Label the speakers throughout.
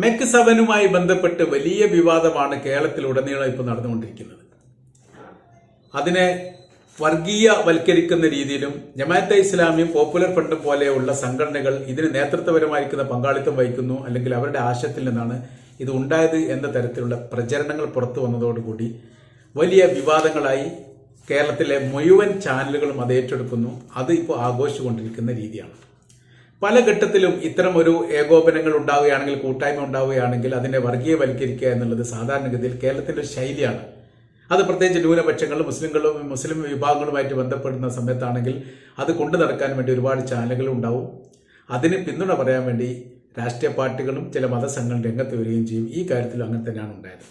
Speaker 1: മെക് സെവനുമായി ബന്ധപ്പെട്ട് വലിയ വിവാദമാണ് കേരളത്തിൽ കേരളത്തിലുടനീളം ഇപ്പോൾ നടന്നുകൊണ്ടിരിക്കുന്നത്. അതിനെ വർഗീയ വൽക്കരിക്കുന്ന രീതിയിലും ജമാഅത്തെ ഇസ്ലാമിയും പോപ്പുലർ ഫ്രണ്ടും പോലെയുള്ള സംഘടനകൾ ഇതിന് നേതൃത്വപരമായിരിക്കുന്ന പങ്കാളിത്തം വഹിക്കുന്നു അല്ലെങ്കിൽ അവരുടെ ആശയത്തിൽ നിന്നാണ് ഇത് ഉണ്ടായത് എന്ന തരത്തിലുള്ള പ്രചരണങ്ങൾ പുറത്തു വന്നതോടുകൂടി വലിയ വിവാദങ്ങളായി കേരളത്തിലെ മുഴുവൻ ചാനലുകളും അത് ഏറ്റെടുക്കുന്നു. അത് ഇപ്പോൾ ആഘോഷിച്ചുകൊണ്ടിരിക്കുന്ന രീതിയാണ്. പല ഘട്ടത്തിലും ഇത്തരം ഒരു ഏകോപനങ്ങൾ ഉണ്ടാവുകയാണെങ്കിൽ കൂട്ടായ്മ ഉണ്ടാവുകയാണെങ്കിൽ അതിനെ വർഗീയവൽക്കരിക്കുക എന്നുള്ളത് സാധാരണഗതിയിൽ കേരളത്തിന്റെ ശൈലിയാണ്. അത് പ്രത്യേകിച്ച് ന്യൂനപക്ഷങ്ങളും മുസ്ലിങ്ങളും മുസ്ലിം വിഭാഗങ്ങളുമായിട്ട് ബന്ധപ്പെടുന്ന സമയത്താണെങ്കിൽ അത് കൊണ്ടു നടക്കാൻ വേണ്ടി ഒരുപാട് ചാനലുകൾ ഉണ്ടാവും. അതിന് പിന്തുണ പറയാൻ വേണ്ടി രാഷ്ട്രീയ പാർട്ടികളും ചില മതസംഘങ്ങളും രംഗത്ത് വരികയും ചെയ്യും. ഈ കാര്യത്തിലും അങ്ങനെ തന്നെയാണ് ഉണ്ടായത്.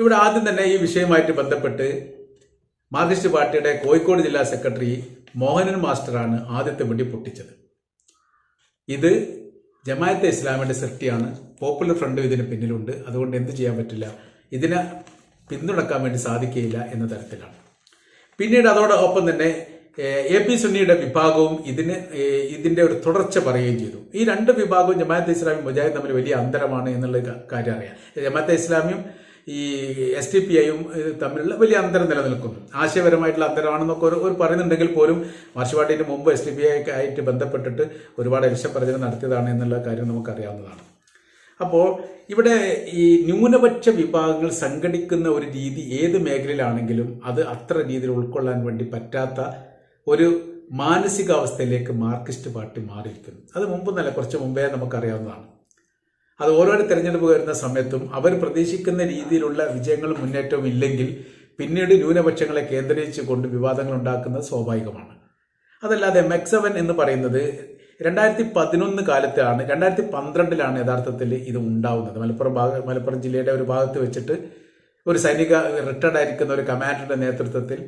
Speaker 1: ഇവിടെ ആദ്യം തന്നെ ഈ വിഷയവുമായിട്ട് ബന്ധപ്പെട്ട് മാർക്സിസ്റ്റ് പാർട്ടിയുടെ കോഴിക്കോട് ജില്ലാ സെക്രട്ടറി മോഹനൻ മാസ്റ്ററാണ് ആദ്യത്തെ വെടി പൊട്ടിച്ചത്. ഇത് ജമാഅത്തെ ഇസ്ലാമിയുടെ സൃഷ്ടിയാണ്. പോപ്പുലർ ഫ്രണ്ടും ഇതിന് പിന്നിലുണ്ട്. അതുകൊണ്ട് എന്ത് ചെയ്യാൻ പറ്റില്ല? ഇതിനെ പിന്തുണക്കാൻ വേണ്ടി സാധിക്കുകയില്ല എന്ന തരത്തിലാണ്. പിന്നീട് അതോടൊപ്പം തന്നെ എ പി സുന്നിയുടെ വിഭാഗവും ഇതിന് ഇതിന്റെ ഒരു തുടർച്ച പറയുകയും ചെയ്തു. ഈ രണ്ട് വിഭാഗവും ജമാഅത്തെ ഇസ്ലാമിയും മുജാഹിദ് തമ്മിൽ വലിയ അന്തരമാണ് എന്നുള്ള കാര്യം അറിയാം. ജമാഅത്തെ ഇസ്ലാമിയും ഈ എസ് ടി പി ഐയും തമ്മിലുള്ള വലിയ അന്തരം നിലനിൽക്കുന്നു ആശയപരമായിട്ടുള്ള അന്തരമാണെന്നൊക്കെ ഒരു ഒരു പറയുന്നുണ്ടെങ്കിൽ പോലും മാർഷ് മുമ്പ് എസ് ടി പി ഐ ആയിട്ട് ബന്ധപ്പെട്ടിട്ട് ഒരുപാട് രക്ഷപ്രചരണം നടത്തിയതാണ് എന്നുള്ള കാര്യം നമുക്കറിയാവുന്നതാണ്. അപ്പോൾ ഇവിടെ ഈ ന്യൂനപക്ഷ വിഭാഗങ്ങൾ സംഘടിക്കുന്ന ഒരു രീതി ഏത് മേഖലയിലാണെങ്കിലും അത് അത്ര രീതിയിൽ ഉൾക്കൊള്ളാൻ വേണ്ടി പറ്റാത്ത ഒരു മാനസികാവസ്ഥയിലേക്ക് മാർക്സിസ്റ്റ് പാർട്ടി മാറിയിരിക്കുന്നു. അത് മുമ്പ് നല്ല കുറച്ച് മുമ്പേ നമുക്കറിയാവുന്നതാണ്. അത് ഓരോരോ തെരഞ്ഞെടുപ്പ് വരുന്ന സമയത്തും അവർ പ്രതീക്ഷിക്കുന്ന രീതിയിലുള്ള വിജയങ്ങളും മുന്നേറ്റവും ഇല്ലെങ്കിൽ പിന്നീട് ന്യൂനപക്ഷങ്ങളെ കേന്ദ്രീകരിച്ചുകൊണ്ട് വിവാദങ്ങൾ ഉണ്ടാക്കുന്നത് സ്വാഭാവികമാണ്. അതല്ലാതെ മെക്സവൻ എന്ന് പറയുന്നത് രണ്ടായിരത്തി പതിനൊന്ന് കാലത്താണ് രണ്ടായിരത്തി പന്ത്രണ്ടിലാണ് യഥാർത്ഥത്തിൽ ഇത് ഉണ്ടാവുന്നത്. മലപ്പുറം ഭാഗ മലപ്പുറം ജില്ലയുടെ ഒരു ഭാഗത്ത് വെച്ചിട്ട് ഒരു സൈനിക റിട്ടയർഡ് ആയിരിക്കുന്ന ഒരു കമാൻഡറുടെ നേതൃത്വത്തിൽ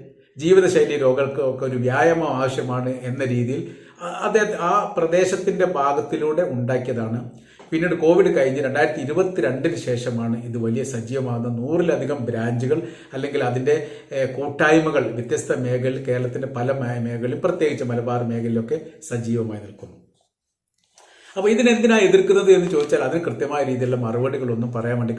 Speaker 1: ജീവിതശൈലി രോഗങ്ങൾക്ക് ഒക്കെ ഒരു വ്യായാമം ആവശ്യമാണ് എന്ന രീതിയിൽ അദ്ദേഹം ആ പ്രദേശത്തിന്റെ ഭാഗത്തിലൂടെ ഉണ്ടാക്കിയതാണ്. പിന്നീട് കോവിഡ് കഴിഞ്ഞ് രണ്ടായിരത്തി ഇരുപത്തിരണ്ടിന് ശേഷമാണ് ഇത് വലിയ സജീവമാകുന്ന നൂറിലധികം ബ്രാഞ്ചുകൾ അല്ലെങ്കിൽ അതിന്റെ കൂട്ടായ്മകൾ വ്യത്യസ്ത മേഖലയിൽ കേരളത്തിന്റെ പല മേഖലയിൽ പ്രത്യേകിച്ച് മലബാർ മേഖലയിലൊക്കെ സജീവമായി നിൽക്കുന്നു. അപ്പോൾ ഇതിനെന്തിനാണ് എതിർക്കുന്നത് എന്ന് ചോദിച്ചാൽ അതിന് കൃത്യമായ രീതിയിലുള്ള മറുപടികളൊന്നും പറയാൻ വേണ്ടി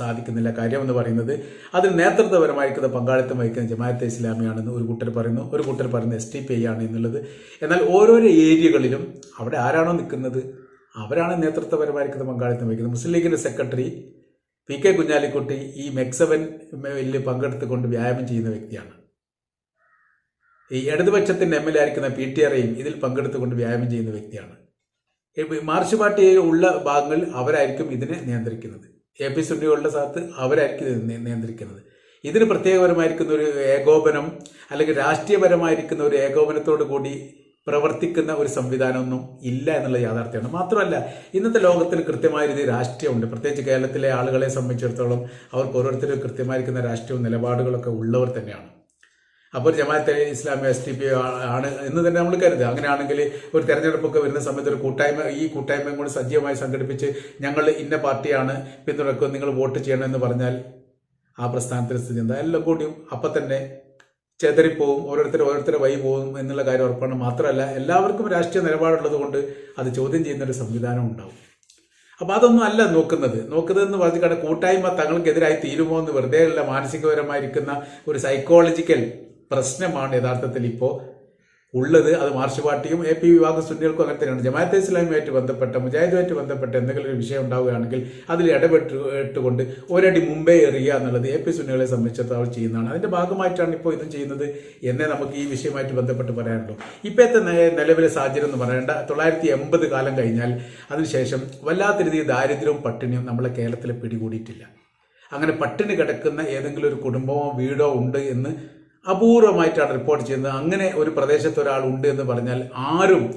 Speaker 1: സാധിക്കുന്നില്ല. കാര്യം എന്ന് പറയുന്നത് അതിന് നേതൃത്വപരമായിരിക്കുന്ന പങ്കാളിത്തം വഹിക്കുന്ന ജമാഅത്തെ ഇസ്ലാമിയാണെന്ന് ഒരു കൂട്ടർ പറയുന്നു. ഒരു കൂട്ടർ പറയുന്നത് എസ് ടി പി ഐ ആണ് എന്നുള്ളത്. എന്നാൽ ഓരോരോ ഏരിയകളിലും അവിടെ ആരാണോ നിൽക്കുന്നത്? അവരാണ് നേതൃത്വപരമായിരിക്കുന്ന പങ്കാളിത്തം വഹിക്കുന്നത്. മുസ്ലിം ലീഗിന്റെ സെക്രട്ടറി പി കെ കുഞ്ഞാലിക്കുട്ടി ഈ മെക്സവൻ പങ്കെടുത്തുകൊണ്ട് വ്യായാമം ചെയ്യുന്ന വ്യക്തിയാണ്. ഈ ഇടതുപക്ഷത്തിന്റെ എം എൽ എ ആയിരിക്കുന്ന പി ടി ആറേയും ഇതിൽ പങ്കെടുത്തുകൊണ്ട് വ്യായാമം ചെയ്യുന്ന വ്യക്തിയാണ്. മാർച്ച് പാർട്ടി ഉള്ള ഭാഗങ്ങൾ അവരായിരിക്കും ഇതിനെ നിയന്ത്രിക്കുന്നത്. എ പി സുണ്ടികളുടെ സ്ഥലത്ത് അവരായിരിക്കും ഇത് നിയ- നിയന്ത്രിക്കുന്നത്. ഇതിന് പ്രത്യേകപരമായിരിക്കുന്ന ഒരു ഏകോപനം അല്ലെങ്കിൽ രാഷ്ട്രീയപരമായിരിക്കുന്ന ഒരു ഏകോപനത്തോടു കൂടി പ്രവർത്തിക്കുന്ന ഒരു സംവിധാനമൊന്നും ഇല്ല എന്നുള്ള യാഥാർത്ഥ്യമാണ്. മാത്രമല്ല ഇന്നത്തെ ലോകത്തിൽ കൃത്യമായ രീതിയിൽ രാഷ്ട്രീയമുണ്ട്. പ്രത്യേകിച്ച് കേരളത്തിലെ ആളുകളെ സംബന്ധിച്ചിടത്തോളം അവർക്ക് ഓരോരുത്തരും കൃത്യമായിരിക്കുന്ന രാഷ്ട്രീയവും നിലപാടുകളൊക്കെ ഉള്ളവർ തന്നെയാണ്. അപ്പോൾ Jamaat-e Islami S T P ആണ് എന്ന് തന്നെ നമ്മൾ കരുതുക. അങ്ങനെയാണെങ്കിൽ ഒരു തെരഞ്ഞെടുപ്പൊക്കെ വരുന്ന സമയത്ത് ഒരു കൂട്ടായ്മ ഈ കൂട്ടായ്മയും കൂടി സജീവമായി സംഘടിപ്പിച്ച് ഞങ്ങൾ ഇന്ന പാർട്ടിയാണ് പിന്തുണക്കുക നിങ്ങൾ വോട്ട് ചെയ്യണമെന്ന് പറഞ്ഞാൽ ആ പ്രസ്ഥാനത്തിന് സ്ഥിതി എന്താ? എല്ലാം കൂടിയും അപ്പം തന്നെ ചെതറിപ്പോവും ഓരോരുത്തർ ഓരോരുത്തരുടെ വഴി പോകും എന്നുള്ള കാര്യം ഉറപ്പാണ്. മാത്രമല്ല എല്ലാവർക്കും രാഷ്ട്രീയ നിലപാടുള്ളത് കൊണ്ട് അത് ചോദ്യം ചെയ്യുന്ന ഒരു സംവിധാനം ഉണ്ടാവും. അപ്പം അതൊന്നും അല്ല നോക്കുന്നത്. നോക്കുന്നതെന്ന് പറഞ്ഞിട്ട് കൂട്ടായ്മ തങ്ങൾക്കെതിരായി തീരുമോ എന്ന് വെറുതെയുള്ള മാനസികപരമായിരിക്കുന്ന ഒരു സൈക്കോളജിക്കൽ പ്രശ്നമാണ് യഥാർത്ഥത്തിൽ ഇപ്പോൾ ഉള്ളത് അത് മാർച്ച് പാർട്ടിയും എ പി വിഭാഗം സുന്നികൾക്കും അങ്ങനെ തന്നെയാണ്. ജമാഅത്തെ ഇസ്ലാമിയുമായിട്ട് ബന്ധപ്പെട്ട മുജാഹിദുമായിട്ട് ബന്ധപ്പെട്ട എന്തെങ്കിലും ഒരു വിഷയം ഉണ്ടാവുകയാണെങ്കിൽ അതിൽ ഇടപെട്ടുകൊണ്ട് ഒരടി മുമ്പേ എറിയുക എന്നുള്ളത് എ പി സുന്നികളെ സംബന്ധിച്ചിടത്തോളം ചെയ്യുന്നതാണ്. അതിന്റെ ഭാഗമായിട്ടാണ് ഇപ്പോൾ ഇതും ചെയ്യുന്നത് എന്നേ നമുക്ക് ഈ വിഷയമായിട്ട് ബന്ധപ്പെട്ട് പറയാനുള്ളൂ. ഇപ്പോഴത്തെ നിലവിലെ സാഹചര്യം എന്ന് പറയേണ്ട തൊള്ളായിരത്തി എൺപത് കാലം കഴിഞ്ഞാൽ അതിനുശേഷം വല്ലാത്ത രീതിയിൽ ദാരിദ്ര്യവും പട്ടിണിയും നമ്മളെ കേരളത്തിൽ പിടികൂടിയിട്ടില്ല. അങ്ങനെ പട്ടിണി കിടക്കുന്ന ഏതെങ്കിലും ഒരു കുടുംബമോ വീടോ ഉണ്ട് എന്ന് അപൂർവമായിട്ടാണ് റിപ്പോർട്ട് ചെയ്യുന്നത്. അങ്ങനെ ഒരു പ്രദേശത്ത് ഒരാൾ ഉണ്ട് എന്ന് പറഞ്ഞാൽ ആരും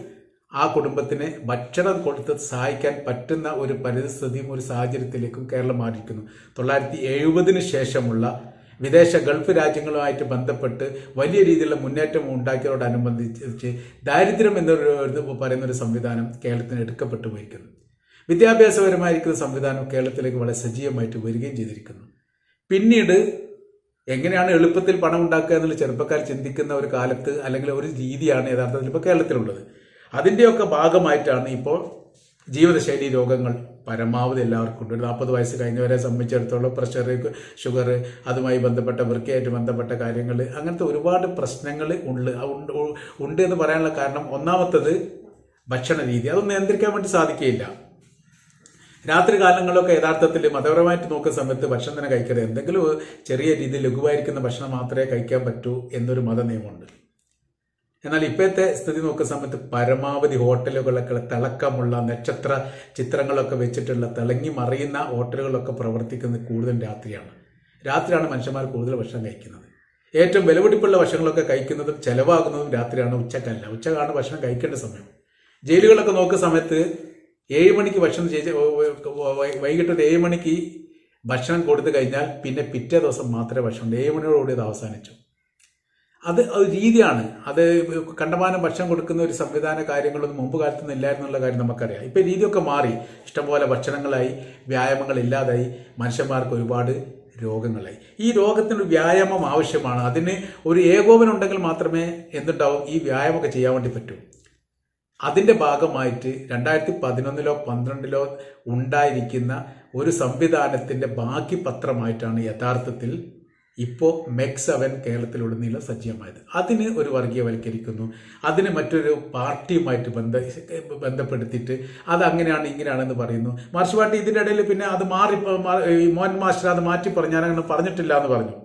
Speaker 1: ആ കുടുംബത്തിന് ഭക്ഷണം കൊടുത്ത് സഹായിക്കാൻ പറ്റുന്ന ഒരു പരിസ്ഥിതിയും ഒരു സാഹചര്യത്തിലേക്കും കേരളം മാറിയിരിക്കുന്നു. തൊള്ളായിരത്തി എഴുപതിന് ശേഷമുള്ള വിദേശ ഗൾഫ് രാജ്യങ്ങളുമായിട്ട് ബന്ധപ്പെട്ട് വലിയ രീതിയിലുള്ള മുന്നേറ്റം ഉണ്ടാക്കിയതോടനുബന്ധിച്ച് ദാരിദ്ര്യം എന്നൊരു പറയുന്ന ഒരു സംവിധാനം കേരളത്തിന് എടുക്കപ്പെട്ടു പോയിരിക്കുന്നു. വിദ്യാഭ്യാസപരമായിരിക്കുന്ന സംവിധാനം കേരളത്തിലേക്ക് വളരെ സജീവമായിട്ട് വരികയും ചെയ്തിരിക്കുന്നു. പിന്നീട് എങ്ങനെയാണ് എളുപ്പത്തിൽ പണം ഉണ്ടാക്കുക എന്നുള്ള ചെറുപ്പക്കാർ ചിന്തിക്കുന്ന ഒരു കാലത്ത് അല്ലെങ്കിൽ ഒരു രീതിയാണ് യഥാർത്ഥത്തിൽ ഇപ്പോൾ കേരളത്തിലുള്ളത്. അതിന്റെയൊക്കെ ഭാഗമായിട്ടാണ് ഇപ്പോൾ ജീവിതശൈലി രോഗങ്ങൾ പരമാവധി എല്ലാവർക്കും ഉണ്ട്. ഒരു നാൽപ്പത് വയസ്സ് കഴിഞ്ഞവരെ സംബന്ധിച്ചിടത്തോളം പ്രഷർ ഷുഗർ അതുമായി ബന്ധപ്പെട്ട വൃക്കയായിട്ട് ബന്ധപ്പെട്ട കാര്യങ്ങൾ അങ്ങനത്തെ ഒരുപാട് പ്രശ്നങ്ങൾ ഉണ്ട് ഉണ്ട് എന്ന് പറയാനുള്ള കാരണം ഒന്നാമത്തത് ഭക്ഷണ രീതി. അതൊന്നും നിയന്ത്രിക്കാൻ വേണ്ടി സാധിക്കുകയില്ല. രാത്രി കാലങ്ങളിലൊക്കെ യഥാർത്ഥത്തിൽ മതപരമായിട്ട് നോക്കുന്ന സമയത്ത് ഭക്ഷണം തന്നെ കഴിക്കരുത്. എന്തെങ്കിലും ചെറിയ രീതിയിൽ ലഘുവായിരിക്കുന്ന ഭക്ഷണം മാത്രമേ കഴിക്കാൻ പറ്റൂ എന്നൊരു മത നിയമമുണ്ട് എന്നാൽ ഇപ്പോഴത്തെ സ്ഥിതി നോക്കുന്ന സമയത്ത് പരമാവധി ഹോട്ടലുകളൊക്കെ തിളക്കമുള്ള നക്ഷത്ര ചിത്രങ്ങളൊക്കെ വെച്ചിട്ടുള്ള തിളങ്ങി മറിയുന്ന ഹോട്ടലുകളൊക്കെ പ്രവർത്തിക്കുന്നത് കൂടുതൽ രാത്രിയാണ്. രാത്രിയാണ് മനുഷ്യന്മാർ കൂടുതൽ ഭക്ഷണം കഴിക്കുന്നത്. ഏറ്റവും വിലപിടിപ്പുള്ള ഭക്ഷണങ്ങളൊക്കെ കഴിക്കുന്നതും ചെലവാകുന്നതും രാത്രിയാണ് ഉച്ചക്കല്ല. ഉച്ചക്കാണ് ഭക്ഷണം കഴിക്കേണ്ട സമയം. ജയിലുകളൊക്കെ നോക്കുന്ന സമയത്ത് ഏഴ് മണിക്ക് ഭക്ഷണം ചെയ്ത് വൈകിട്ട് ഒരു ഏഴ് മണിക്ക് ഭക്ഷണം കൊടുത്തു കഴിഞ്ഞാൽ പിന്നെ പിറ്റേ ദിവസം മാത്രമേ ഭക്ഷണം ഏഴ് മണിയോടുകൂടി അത് അവസാനിച്ചു. അത് ഒരു രീതിയാണ്. അത് കണ്ടമാനം ഭക്ഷണം കൊടുക്കുന്ന ഒരു സംവിധാന കാര്യങ്ങളൊന്നും മുമ്പ് കാലത്തൊന്നും ഇല്ലായിരുന്നുള്ള കാര്യം നമുക്കറിയാം. ഇപ്പം രീതിയൊക്കെ മാറി. ഇഷ്ടംപോലെ ഭക്ഷണങ്ങളായി വ്യായാമങ്ങൾ ഇല്ലാതായി മനുഷ്യന്മാർക്ക് ഒരുപാട് രോഗങ്ങളായി. ഈ രോഗത്തിന് വ്യായാമം ആവശ്യമാണ്. അതിന് ഒരു ഏകോപനം ഉണ്ടെങ്കിൽ മാത്രമേ എന്തുണ്ടാവും? ഈ വ്യായാമമൊക്കെ ചെയ്യാൻ വേണ്ടി പറ്റൂ. അതിന്റെ ഭാഗമായിട്ട് രണ്ടായിരത്തി പതിനൊന്നിലോ പന്ത്രണ്ടിലോ ഉണ്ടായിരിക്കുന്ന ഒരു സംവിധാനത്തിന്റെ ബാക്കി പത്രമായിട്ടാണ് യഥാർത്ഥത്തിൽ ഇപ്പോൾ മെക്സ് അവൻ കേരളത്തിലുടനീളം സജീവമായത്. അതിന് ഒരു വർഗീയവൽക്കരിക്കുന്നു അതിന് മറ്റൊരു പാർട്ടിയുമായിട്ട് ബന്ധ ബന്ധപ്പെടുത്തിയിട്ട് അത് അങ്ങനെയാണ് ഇങ്ങനെയാണെന്ന് പറയുന്നു. മാർഷ് പാർട്ടി ഇതിന്റെ ഇടയിൽ പിന്നെ അത് മാറി മോഹൻ മാസ്റ്റർ അത് മാറ്റി പറഞ്ഞു ഞാനങ്ങനെ പറഞ്ഞിട്ടില്ല എന്ന് പറഞ്ഞു.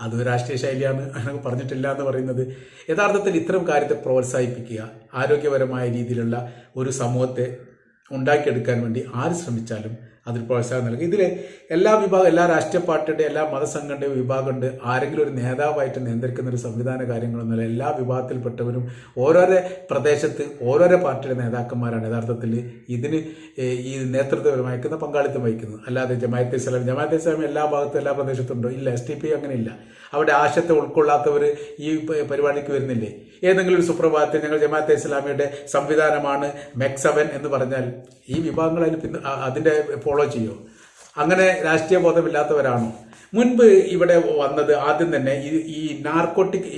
Speaker 1: അത് രാഷ്ട്രീയ ശൈലിയാണ് അങ്ങനെ പറഞ്ഞിട്ടില്ല എന്ന് പറയുന്നത്. യഥാർത്ഥത്തിൽ ഇത്തരം കാര്യത്തെ പ്രോത്സാഹിപ്പിക്കുക ആരോഗ്യപരമായ രീതിയിലുള്ള ഒരു സമൂഹത്തെ ഉണ്ടാക്കിയെടുക്കാൻ വേണ്ടി ആര് ശ്രമിച്ചാലും അതിൽ പ്രോത്സാഹനം നൽകുക ഇതിൽ എല്ലാ വിഭാഗം എല്ലാ രാഷ്ട്രീയ പാർട്ടിയുടെയും എല്ലാ മതസംഘടനയുടെ വിഭാഗമുണ്ട്. ആരെങ്കിലും ഒരു നേതാവായിട്ട് നിയന്ത്രിക്കുന്ന ഒരു സംവിധാന കാര്യങ്ങളൊന്നുമില്ല. എല്ലാ വിഭാഗത്തിൽപ്പെട്ടവരും ഓരോരോ പ്രദേശത്ത് ഓരോരോ പാർട്ടിയുടെ നേതാക്കന്മാരാണ് യഥാർത്ഥത്തിൽ ഇതിന് ഈ നേതൃത്വപരമായിരിക്കുന്ന പങ്കാളിത്തം വഹിക്കുന്നത്. അല്ലാതെ ജമാഅത്തെ ഇസ്ലാം ജമാഅത്തെ ഇസ്ലാം എല്ലാ ഭാഗത്തും എല്ലാ പ്രദേശത്തും ഉണ്ടോ ഇല്ല എസ് ടി പി അങ്ങനെയില്ല. അവിടെ ആശയത്തെ ഉൾക്കൊള്ളാത്തവർ ഈ പരിപാടിക്ക് വരുന്നില്ലേ? ഏതെങ്കിലും ഒരു സുപ്രഭാതത്തിൽ ഞങ്ങൾ ജമാഅത്തെ ഇസ്ലാമിയുടെ സംവിധാനമാണ് മെക്സവൻ എന്ന് പറഞ്ഞാൽ ഈ വിഭാഗങ്ങൾ അതിന് പിന്നെ അതിന്റെ ഫോളോ ചെയ്യോ. അങ്ങനെ രാഷ്ട്രീയ ബോധമില്ലാത്തവരാണോ. മുൻപ് ഇവിടെ വന്നത് ആദ്യം തന്നെ ഈ നാർക്കോട്ടിക്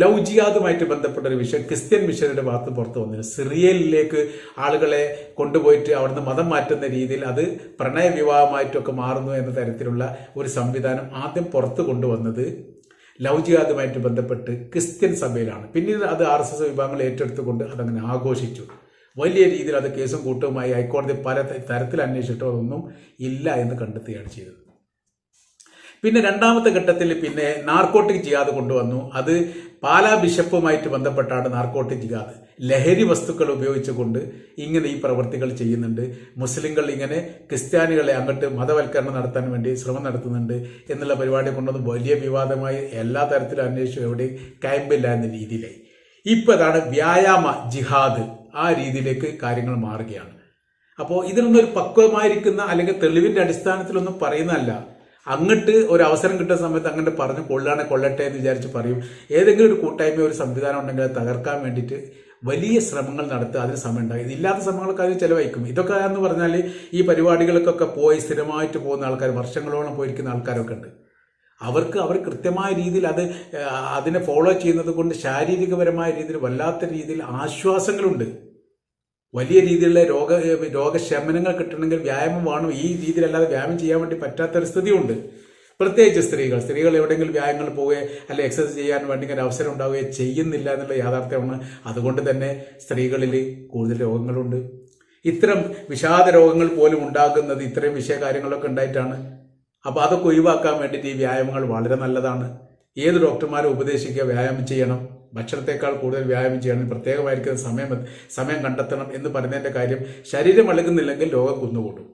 Speaker 1: ലവ് ജിയാദുമായിട്ട് ബന്ധപ്പെട്ട ഒരു വിഷയം ക്രിസ്ത്യൻ മിഷനറിയുടെ ഭാഗത്ത് പുറത്തു വന്നു സിറിയലിലേക്ക് ആളുകളെ കൊണ്ടുപോയിട്ട് അവിടുന്ന് മതം മാറ്റുന്ന രീതിയിൽ അത് പ്രണയ വിവാഹമായിട്ടൊക്കെ മാറുന്നു എന്ന തരത്തിലുള്ള ഒരു സംവിധാനം ആദ്യം പുറത്തു കൊണ്ടുവന്നത് ലവ് ജിയാദുമായിട്ട് ബന്ധപ്പെട്ട് ക്രിസ്ത്യൻ സഭയിലാണ്. പിന്നീട് അത് ആർ എസ് എസ് വിഭാഗങ്ങൾ ഏറ്റെടുത്തുകൊണ്ട് അതങ്ങനെ ആഘോഷിച്ചു. വലിയ രീതിയിൽ അത് കേസും കൂട്ടവുമായി ഹൈക്കോടതി പല തരത്തിൽ അന്വേഷിച്ചിട്ടോ അതൊന്നും ഇല്ല എന്ന് കണ്ടെത്തുകയാണ് ചെയ്തത്. പിന്നെ രണ്ടാമത്തെ ഘട്ടത്തിൽ പിന്നെ നാർക്കോട്ടിക് ജിഹാദ് കൊണ്ടുവന്നു. അത് പാലാ ബിഷപ്പുമായിട്ട് ബന്ധപ്പെട്ടാണ് നാർക്കോട്ടിക് ജിഹാദ്. ലഹരി വസ്തുക്കൾ ഉപയോഗിച്ചുകൊണ്ട് ഇങ്ങനെ ഈ പ്രവർത്തികൾ ചെയ്യുന്നുണ്ട്. മുസ്ലിങ്ങൾ ഇങ്ങനെ ക്രിസ്ത്യാനികളെ അങ്ങോട്ട് മതവൽക്കരണം നടത്താൻ വേണ്ടി ശ്രമം നടത്തുന്നുണ്ട് എന്നുള്ള പരിപാടി കൊണ്ടുവന്ന് വലിയ വിവാദമായി എല്ലാ തരത്തിലും അന്വേഷിച്ചു എവിടെയും ക്യാമ്പില്ല എന്ന രീതിയിലായി. ഇപ്പോൾ അതാണ് വ്യായാമ ജിഹാദ്. ആ രീതിയിലേക്ക് കാര്യങ്ങൾ മാറുകയാണ്. അപ്പോൾ ഇതിനൊന്നും ഒരു പക്വമായിരിക്കുന്ന അല്ലെങ്കിൽ തെളിവിന്റെ അടിസ്ഥാനത്തിലൊന്നും പറയുന്നതല്ല. അങ്ങട്ട് ഒരു അവസരം കിട്ടുന്ന സമയത്ത് അങ്ങോട്ട് പറഞ്ഞ് കൊള്ളാണെ കൊള്ളട്ടെ എന്ന് വിചാരിച്ച് പറയും. ഏതെങ്കിലും ഒരു കൂട്ടായ്മ ഒരു സംവിധാനം ഉണ്ടെങ്കിൽ തകർക്കാൻ വേണ്ടിയിട്ട് വലിയ ശ്രമങ്ങൾ നടത്തുക അതിന് സമയം ഉണ്ടാകും. ഇല്ലാത്ത ശ്രമങ്ങൾക്ക് അതിന് ചിലവഴിക്കും. ഇതൊക്കെ എന്ന് പറഞ്ഞാൽ ഈ പരിപാടികൾക്കൊക്കെ പോയി സ്ഥിരമായിട്ട് പോകുന്ന ആൾക്കാർ വർഷങ്ങളോളം പോയിരിക്കുന്ന ആൾക്കാരൊക്കെ ഉണ്ട്. അവർക്ക് അവർ കൃത്യമായ രീതിയിൽ അത് അതിനെ ഫോളോ ചെയ്യുന്നത് കൊണ്ട് ശാരീരികപരമായ രീതിയിൽ വല്ലാത്ത രീതിയിൽ ആശ്വാസങ്ങളുണ്ട്. വലിയ രീതിയിലുള്ള രോഗ രോഗശമനങ്ങൾ കിട്ടണമെങ്കിൽ വ്യായാമം വേണം. ഈ രീതിയിലല്ലാതെ വ്യായാമം ചെയ്യാൻ വേണ്ടി പറ്റാത്തൊരു സ്ഥിതിയുണ്ട്. പ്രത്യേകിച്ച് സ്ത്രീകൾ സ്ത്രീകൾ എവിടെയെങ്കിലും വ്യായാമങ്ങൾ പോവുകയോ അല്ലെ എക്സസൈസ് ചെയ്യാൻ വേണ്ടി ഒരു അവസരം ഉണ്ടാവുകയോ ചെയ്യുന്നില്ല എന്നുള്ള യാഥാർത്ഥ്യമാണ്. അതുകൊണ്ട് തന്നെ സ്ത്രീകളിൽ കൂടുതൽ രോഗങ്ങളുണ്ട്. ഇത്തരം വിഷാദ രോഗങ്ങൾ പോലും ഉണ്ടാകുന്നത് ഇത്തരം വിഷയകാര്യങ്ങളൊക്കെ ഉണ്ടായിട്ടാണ് അപ്പോൾ അതൊക്കെ ഒഴിവാക്കാൻ വേണ്ടിയിട്ട് ഈ വ്യായാമങ്ങൾ വളരെ നല്ലതാണ്. ഏത് ഡോക്ടർമാരെ ഉപദേശിക്കുക വ്യായാമം ചെയ്യണം. ഭക്ഷണത്തെക്കാൾ കൂടുതൽ വ്യായാമം ചെയ്യണം. പ്രത്യേകമായിരിക്കുന്ന സമയം സമയം കണ്ടെത്തണം എന്ന് പറയുന്നതിന്റെ കാര്യം ശരീരം ഇളകുന്നില്ലെങ്കിൽ രോഗം കുന്നുകൂടും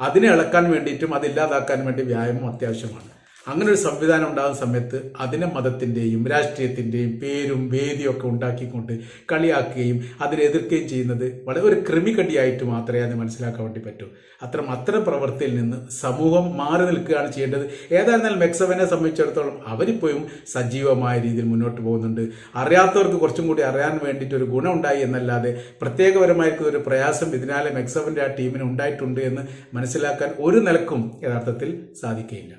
Speaker 1: അതിനെ ഇളക്കാൻ വേണ്ടിയിട്ടും അതില്ലാതാക്കാൻ വേണ്ടി വ്യായാമം അത്യാവശ്യമാണ്. അങ്ങനെ ഒരു സംവിധാനം ഉണ്ടാകുന്ന സമയത്ത് അതിനെ മതത്തിന്റെയും രാഷ്ട്രീയത്തിന്റെയും പേരും വേദിയും ഒക്കെ ഉണ്ടാക്കിക്കൊണ്ട് കളിയാക്കുകയും അതിനെ എതിർക്കുകയും ചെയ്യുന്നത് വളരെ ഒരു ക്രിമികടിയായിട്ട് മാത്രമേ അത് മനസ്സിലാക്കാൻ വേണ്ടി പറ്റൂ. അത്തരം അത്തരം പ്രവൃത്തിയിൽ നിന്ന് സമൂഹം മാറി നിൽക്കുകയാണ് ചെയ്യേണ്ടത്. ഏതായിരുന്നാലും മെക്സവനെ സംബന്ധിച്ചിടത്തോളം അവരിപ്പോഴും സജീവമായ രീതിയിൽ മുന്നോട്ട് പോകുന്നുണ്ട്. അറിയാത്തവർക്ക് കുറച്ചും കൂടി അറിയാൻ വേണ്ടിയിട്ട് ഒരു ഗുണമുണ്ടായി എന്നല്ലാതെ പ്രത്യേകപരമായിരിക്കുന്ന ഒരു പ്രയാസം ഇതിനാലെ മെക്സവന്റെ ആ ടീമിന് ഉണ്ടായിട്ടുണ്ട് എന്ന് മനസ്സിലാക്കാൻ ഒരു നിലക്കും യഥാർത്ഥത്തിൽ സാധിക്കുകയില്ല.